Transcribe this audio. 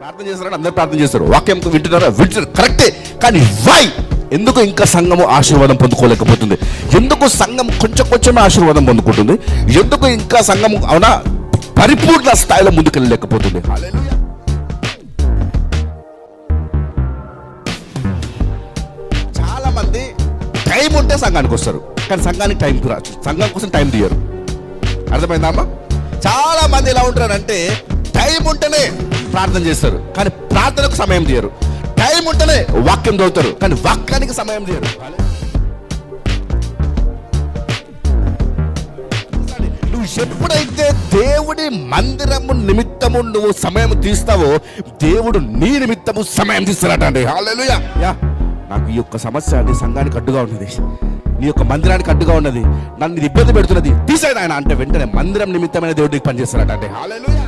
ప్రార్థన చేస్తారని అందరూ ప్రార్థన చేస్తారు. వాక్యం వింటున్నారా? వింటున్నారు. కరెక్టే. కానీ వై ఎందుకు ఇంకా సంఘము ఆశీర్వాదం పొందుకోలేకపోతుంది? ఎందుకు సంఘం కొంచెం కొంచెమే ఆశీర్వాదం పొందుకుంటుంది? ఎందుకు ఇంకా సంఘం అవునా? పరిపూర్ణ స్థాయిలో ముందుకెళ్ళలేకపోతుంది. చాలా మంది టైం ఉంటే సంఘానికి వస్తారు కానీ సంఘానికి టైం రాదు. సంఘం కోసం టైం తీయరు. అర్థమైందా అమ్మా? చాలా మంది ఎలా ఉంటారంటే టైం ఉంటేనే ప్రార్థన చేస్తారు కానీ ప్రార్థనకు సమయం తీయరు. టైం ఉంటేనే వాక్యం చదువుతారు కానీ వాక్యానికి సమయం తీయరు. నువ్వు ఎప్పుడైతే దేవుడి మందిరము నిమిత్తము నువ్వు సమయం తీస్తావో దేవుడు నీ నిమిత్తము సమయం తీస్తారట అండి. యా నాకు ఈ యొక్క సమస్య అండి సంఘానికి అడ్డుగా ఉన్నది. నీ యొక్క మందిరానికి అడ్డుగా ఉన్నది. నన్ను ఇది ఇబ్బంది పెడుతున్నది. తీసేది ఆయన అంటే వెంటనే మందిరం నిమిత్తమైన దేవుడికి పనిచేస్తారట అంటే హాలూయా